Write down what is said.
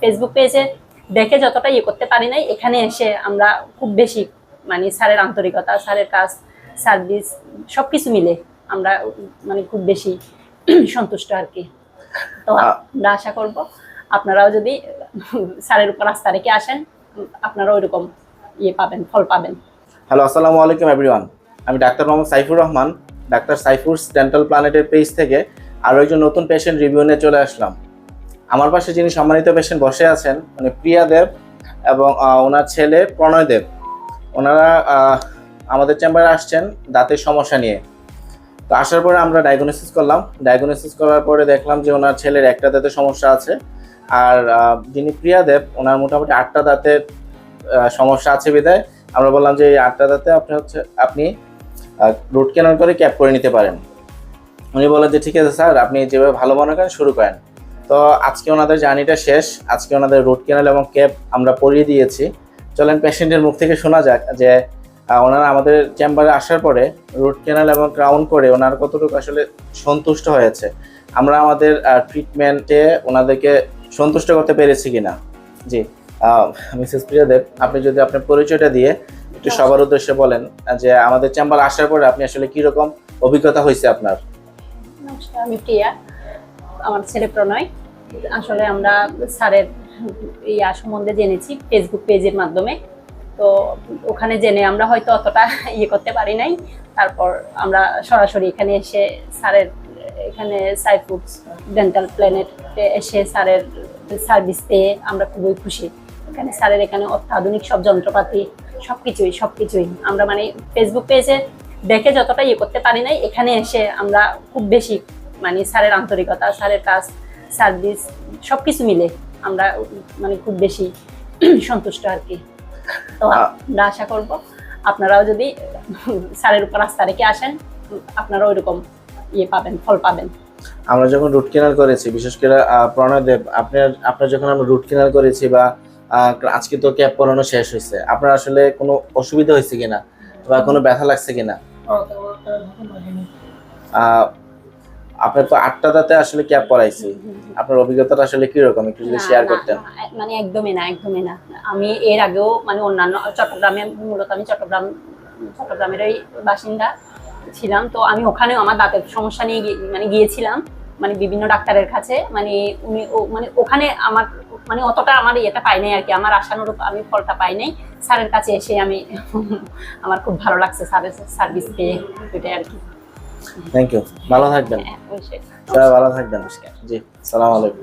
Facebook পেজে দেখে যতটা ইয়ে করতে পারি নাই এখানে এসে আমরা খুব বেশি মানে স্যারের আন্তরিকতা স্যারের কাজ সার্ভিস সব কিছু মিলে আমরা মানে খুব বেশি সন্তুষ্ট আর কি। তো আমরা আশা করব আপনারাও যদি স্যারের উপর আস্থা রেখে আসেন আপনারা ওইরকম ইয়ে পাবেন ফল পাবেন। হ্যালো আসসালামু আলাইকুম এভরিওয়ান আমি ডাক্তার মোহাম্মদ সাইফুর রহমান ডাক্তার সাইফুরস ডেন্টাল প্ল্যানেটের পেজ থেকে আরও একজন নতুন পেশেন্ট রিভিউ নিয়ে চলে আসলাম। আমার পাশে যিনি সম্মানিত পেশেন্ট বসে আছেন, উনি প্রিয়া দেব এবং ওনার ছেলে প্রণয় দেব। ওনারা আমাদের চেম্বারে আসছেন দাঁতের সমস্যা নিয়ে। তো আসার পরে আমরা ডায়াগনোসিস করলাম। ডায়াগনোসিস করার পরে দেখলাম যে ওনার ছেলের একটা দাঁতের সমস্যা আছে। আর যিনি প্রিয়া দেব, ওনার মোটামুটি আটটা দাঁতের সমস্যা আছে বিদায় আমরা বললাম যে এই আটটা দাঁতে আপনি হচ্ছে, আপনি রুট ক্যানাল করে ক্যাপ করে নিতে পারেন। উনি বলেন যে, ঠিক আছে স্যার, আপনি যেভাবে ভালো মনে করেন, শুরু করেন। তো আজকে ওনাদের জার্নিটা শেষ। আজকে ওনাদের রুট ক্যানাল এবং ক্যাপ আমরা পরিয়ে দিয়েছি। চলেন পেশেন্টের মুখ থেকে শোনা যাক যে ওনারা আমাদের চেম্বারে আসার পরে রুট ক্যানাল এবং ক্রাউন করে ওনার কতটুকু আসলে সন্তুষ্ট হয়েছে। আমরা আমাদের ট্রিটমেন্টে ওনাদেরকে সন্তুষ্ট করতে পেরেছি কিনা? জি মিসেস প্রিয়াদেব আপনি যদি আপনার পরিচয়টা দিয়ে একটু সবার উদ্দেশ্যে বলেন যে আমাদের চেম্বার আসার পরে আপনি আসলে কি রকম অভিজ্ঞতা হয়েছে আপনার? নমস্কার আমি প্রিয়া। আমার ছেলে প্রণয়, আসলে আমরা স্যারের ইয়া সম্বন্ধে জেনেছি ফেসবুক পেজের মাধ্যমে। তো ওখানে জেনে আমরা হয়তো অতটা ইয়ে করতে পারি নাই। তারপর আমরা সরাসরি এখানে এসে স্যারের, এখানে সাইফুডস ডেন্টাল প্ল্যানেটে এসে স্যারের সার্ভিস পেয়ে আমরা খুবই খুশি। এখানে স্যারের এখানে অত্যাধুনিক সব যন্ত্রপাতি সব কিছুই সব কিছুই আমরা মানে ফেসবুক পেজে দেখে যতটা ইয়ে করতে পারি নাই, এখানে এসে আমরা খুব বেশি মানে স্যারের আন্তরিকতা স্যারের কাজ সার্ভিস সব কিছু মিলে আমরা মানে খুব বেশি সন্তুষ্ট আর কি। তো আমরা আশা করব আপনারাও যদি স্যারের উপর আস্থা রেখে আসেন আপনারা ওইরকম ইয়ে পাবেন ফল পাবেন। আমরা যখন রুট কেনাল করেছি বিশেষ করে আহ, প্রণয় দেব আপনার আপনার যখন আমরা রুট কেনাল করেছি বা আজকে তো ক্যাপ পরানো শেষ হয়েছে আপনার আসলে কোনো অসুবিধা হয়েছে কিনা? বা কোনো ব্যথা লাগছে কিনা? আপনার তো আটটা দাঁতে আসলে ক্যাপ পরাইছি আপনার অভিজ্ঞতাটা আসলে কীরকম? একটু যদি শেয়ার করতেন। মানে একদমই না একদমই না। আমি এর আগেও মানে অন্যান্য চট্টগ্রামে মূলত আমি চট্টগ্রাম চট্টগ্রামেরই বাসিন্দা ছিলাম। তো আমি ওখানেও আমার দাঁতের সমস্যা নিয়ে মানে গিয়েছিলাম। মানে বিভিন্ন ডাক্তারের কাছে। মানে উনি মানে ওখানে আমার মানে অতটা আমার ইয়েটা পাই নাই আর কি। আমার আশানুরূপ আমি ফলটা পাই নাই। স্যারের কাছে এসে আমি আমার খুব ভালো লাগছে স্যারের সার্ভিস পেয়ে ওইটাই আর কি। থ্যাংক ইউ ভালো থাকবেন। হ্যাঁ, ভালো থাকবেন। জি সালাম আলাইকুম।